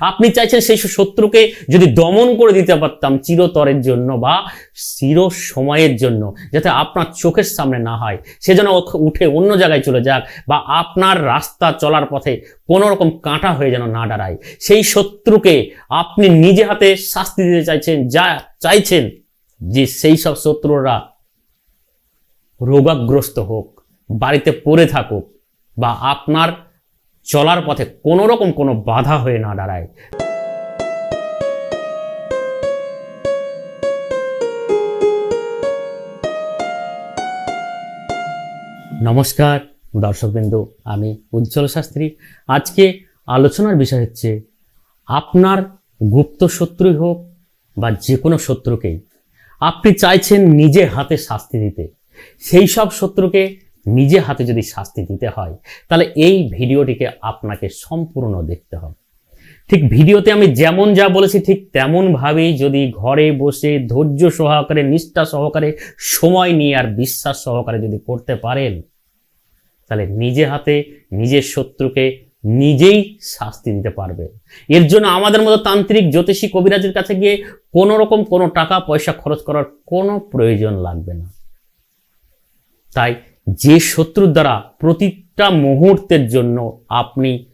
আপনি চাইছেন সেই শত্রুকে যদি দমন করে দিতে পারতাম চিরতরের জন্য বা চির সময়ের জন্য, যাতে আপনার চোখের সামনে না হয়। সে যেন উঠে অন্য জায়গায় চলে যাক বা আপনার রাস্তা চলার পথে কোনো রকম কাঁটা হয়ে যেন না দাঁড়ায়। সেই শত্রুকে আপনি নিজে হাতে শাস্তি দিতে চাইছেন, যা চাইছেন যে সেই সব শত্রুরা রোগাগ্রস্ত হোক, বাড়িতে পড়ে থাকুক বা আপনার চলার পথে কোনো রকম কোনো বাধা হয়ে না দাঁড়ায়। নমস্কার, দর্শকবৃন্দ, আমি উজ্জ্বল শাস্ত্রী। আজকে আলোচনার বিষয় হচ্ছে, আপনার গুপ্ত শত্রুই হোক বা যে কোনো শত্রুকেই, আপনি চাইছেন নিজে হাতে শাস্তি দিতে। সেই সব শত্রুকে নিজে হাতে যদি শাস্তি দিতে হয়, তাহলে এই ভিডিওটিকে আপনাকে সম্পূর্ণ দেখতে হবে। ঠিক ভিডিওতে আমি যেমন যা বলেছি, ঠিক তেমনভাবেই যদি ঘরে বসে ধৈর্য সহকারে, নিষ্ঠা সহকারে, সময় নিয়ে আর বিশ্বাস সহকারে যদি করতে পারেন, তাহলে নিজে হাতে নিজের শত্রুকে নিজেই শাস্তি দিতে পারবে। এর জন্য আমাদের মতো তান্ত্রিক, জ্যোতিষী, কবিরাজের কাছে গিয়ে কোনো রকম কোনো টাকা, পয়সা খরচ করার কোনো প্রয়োজন লাগবে না। তাই যে শত্রুর দ্বারা প্রতিটা মুহূর্তের জন্য আপনি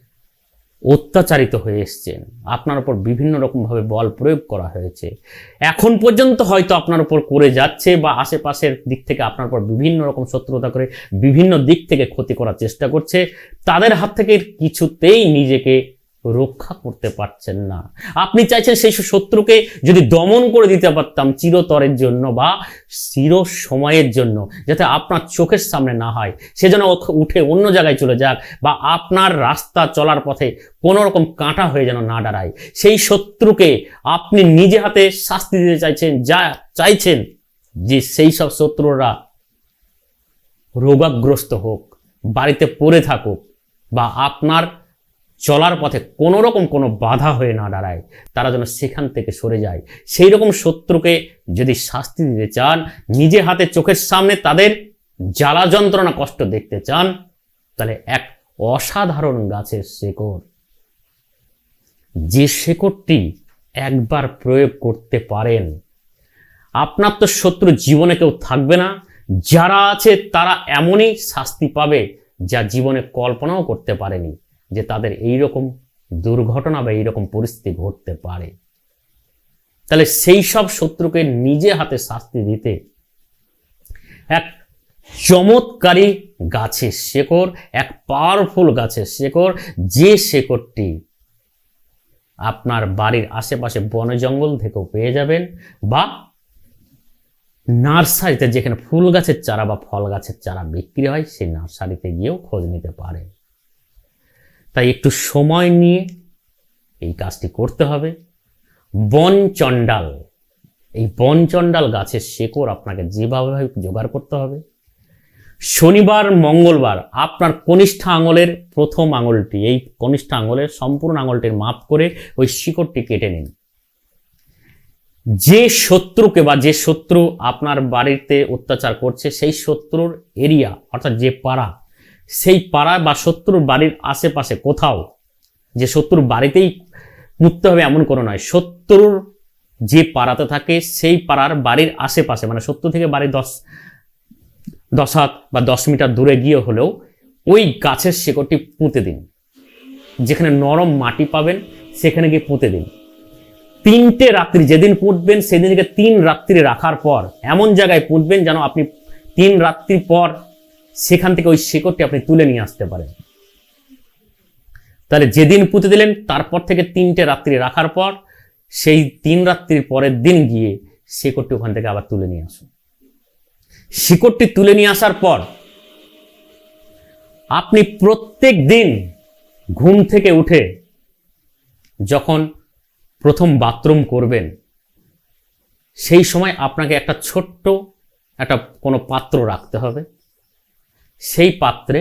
অত্যাচারিত হয়ে এসছেন। আপনার উপর বিভিন্ন রকমভাবে বল প্রয়োগ করা হয়েছে। এখন পর্যন্ত হয়তো আপনার উপর করে যাচ্ছে বা আশেপাশের দিক থেকে আপনার উপর বিভিন্ন রকম শত্রুতা করে বিভিন্ন দিক থেকে ক্ষতি করার চেষ্টা করছে। তাদের হাত থেকে কিছুতেই নিজেকে রক্ষা করতে পারছেন না। আপনি চাইছেন সেই শত্রুকে যদি দমন করে দিতে পারতাম চিরতরের জন্য বা চির সময়ের জন্য, যাতে আপনার চোখের সামনে না হয়। সে যেন উঠে অন্য জায়গায় চলে যাক বা আপনার রাস্তা চলার পথে কোনো রকম কাঁটা হয়ে যেন না দাঁড়ায়। সেই শত্রুকে আপনি নিজে হাতে শাস্তি দিতে চাইছেন, যা চাইছেন যে সেই সব শত্রুরা রোগাগ্রস্ত হোক, বাড়িতে পড়ে থাকুক বা আপনার চলার পথে কোনো রকম কোনো বাধা হয়ে না দাঁড়ায়। তারা যেন সেখান থেকে সরে যায়। সেই রকম শত্রুকে যদি শাস্তি দিতে চান নিজে হাতে চোখের সামনে তাদের জ্বালা যন্ত্রণা কষ্ট দেখতে চান, তাহলে এক অসাধারণ গাছের শেকড়। যে শেকড়টি একবার প্রয়োগ করতে পারেন, আপনার তো শত্রু জীবনে কেউ থাকবে না। যারা আছে তারা এমনই শাস্তি পাবে যা জীবনে কল্পনাও করতে পারেনি। যে তাদের এই রকম দুর্ঘটনা বা এইরকম পরিস্থিতি ঘটতে পারে। তাহলে সেই সব শত্রুকে নিজে হাতে শাস্তি দিতে এক চমৎকারী গাছের শেকড়, এক পাওয়ারফুল গাছের শেকড়, যে শেকড়টি আপনার বাড়ির আশেপাশে বন জঙ্গল থেকেও পেয়ে যাবেন বা নার্সারিতে যেখানে ফুল গাছের চারা বা ফল গাছের চারা বিক্রি হয়, সেই নার্সারিতে গিয়েও খোঁজ নিতে পারেন। তাই একটু সময় নিয়ে এই কাজটি করতে হবে। বন চণ্ডাল, এই বন চণ্ডাল গাছের শেকড় আপনাকে যেভাবে জোগাড় করতে হবে। শনিবার, মঙ্গলবার আপনার কনিষ্ঠ আঙুলের প্রথম আঙুলটি, এই কনিষ্ঠ আঙুলের সম্পূর্ণ আঙুলটির মাপ করে ওই শিকড়টি কেটে নিন। যে শত্রুকে বা যে শত্রু আপনার বাড়িতে অত্যাচার করছে, সেই শত্রুর এরিয়া, অর্থাৎ যে পাড়া সেই পাড়া বা শত্রুর বাড়ির আশেপাশে কোথাও, যে শত্রুর বাড়িতেই মুক্ত হবে এমন কোনো নয়। শত্রুর যে পাড়াতে থাকে, সেই পাড়ার বাড়ির আশেপাশে মানে শত্রু থেকে বাড়ি দশ দশ হাত বা দশ মিটার দূরে গিয়ে হলেও ওই গাছের শেকড়টি পুঁতে দিন। যেখানে নরম মাটি পাবেন, সেখানে গিয়ে পুঁতে দিন। তিনটে রাত্রি যেদিন পুঁতবেন, সেদিনকে তিন রাত্রি রাখার পর, এমন জায়গায় পুঁতবেন যেন আপনি তিন রাত্রি পর সেখান থেকে ওই শেকড়টি আপনি তুলে নিয়ে আসতে পারেন। তাহলে যেদিন পুঁতে দিলেন, তারপর থেকে তিনটে রাত্রি রাখার পর, সেই তিন রাত্রির পরের দিন গিয়ে শেকড়টি ওখান থেকে আবার তুলে নিয়ে আসুন। শিকড়টি তুলে নিয়ে আসার পর, আপনি প্রত্যেক দিন ঘুম থেকে উঠে যখন প্রথম বাথরুম করবেন, সেই সময় আপনাকে একটা ছোট্ট একটা কোনো পাত্র রাখতে হবে। সেই পাত্রে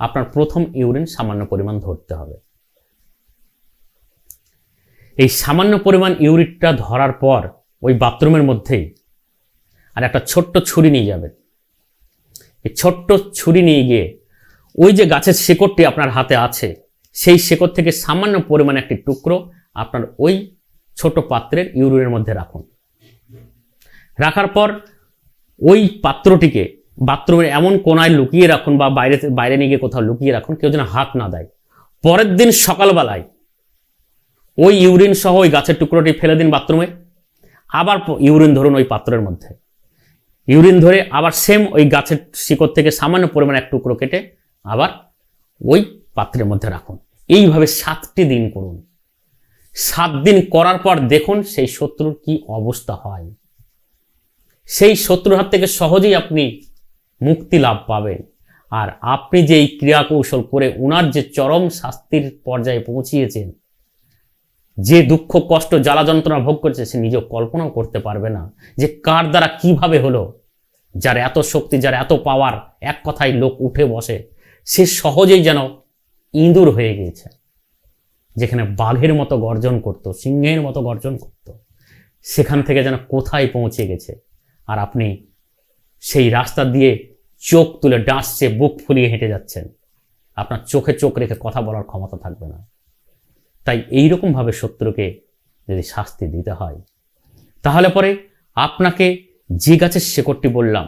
আপনার প্রথম ইউরিন সামান্য পরিমাণ ধরতে হবে। এই সামান্য পরিমাণ ইউরিনটা ধরার পর ওই বাথরুমের মধ্যেই আর একটা ছোট্ট ছুরি নিয়ে যাবেন। এই ছোট্ট ছুরি নিয়ে গিয়ে ওই যে গাছের শিকড়টি আপনার হাতে আছে, সেই শেকড় থেকে সামান্য পরিমাণে একটি টুকরো আপনার ওই ছোট পাত্রের ইউরিনের মধ্যে রাখুন। রাখার পর ওই পাত্রটিকে বাথরুমের এমন কোনায় লুকিয়ে রাখুন বা বাইরে বাইরে নিয়ে গিয়ে কোথাও লুকিয়ে রাখুন, কেউ যেন হাত না দেয়। পরের দিন সকালবেলায় ওই ইউরিন সহ ওই গাছের টুকরোটি ফেলে দিন বাথরুমে। আবার ইউরিন ধরুন ওই পাত্রের মধ্যে। ইউরিন ধরে আবার সেম ওই গাছের শিকড় থেকে সামান্য পরিমাণে এক টুকরো কেটে আবার ওই পাত্রের মধ্যে রাখুন। এইভাবে সাতটি দিন করুন। সাত দিন করার পর দেখুন সেই শত্রুর কি অবস্থা হয়। সেই শত্রুর হাত থেকে সহজেই আপনি মুক্তি লাভ পাবেন। আর আপনি যে এই ক্রিয়া কৌশল করে ওনার যে চরম শাস্তির পর্যায়ে পৌঁছিয়েছেন, যে দুঃখ, কষ্ট জ্বালা যন্ত্রণা ভোগ করছে, সে নিজেও কল্পনাও করতে পারবে না যে কার দ্বারা কীভাবে হলো। যার এত শক্তি, যার এত পাওয়ার এক কথায় লোক উঠে বসে, সে সহজেই যেন ইঁদুর হয়ে গিয়েছে, যেখানে বাঘের মতো গর্জন করত, সিংহের মতো গর্জন করত। সেখান থেকে যেন কোথায় পৌঁছে গেছে? আর আপনি সেই রাস্তা দিয়ে চোখ তুলে ডাঁসছে বুক ফুলিয়ে হেঁটে যাচ্ছেন। আপনার চোখে চোখ রেখে কথা বলার ক্ষমতা থাকবে না। তাই এইরকমভাবে শত্রুকে যদি শাস্তি দিতে হয়, তাহলে পরে আপনাকে যে গাছের শেকড়টি বললাম,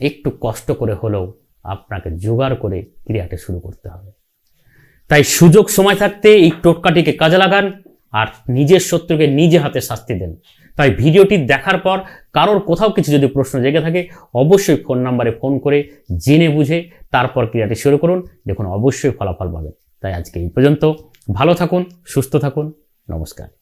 একটু কষ্ট করে হলেও আপনাকে জোগাড় করে ক্রিয়াটি শুরু করতে হবে। তাই সুযোগ সময় থাকতে এই টোটকাটিকে কাজে লাগান আর নিজের শত্রুকে নিজে হাতে শাস্তি দেন। তাই ভিডিওটি দেখার পর কারোর কোথাও কিছু যদি প্রশ্ন জেগে থাকে, অবশ্যই ফোন নাম্বারে ফোন করে জেনে বুঝে তারপর ক্রিয়াটি শুরু করুন। দেখুন, অবশ্যই ফলাফল পাবেন। তাই আজকে এই পর্যন্ত। ভালো থাকুন, সুস্থ থাকুন। নমস্কার।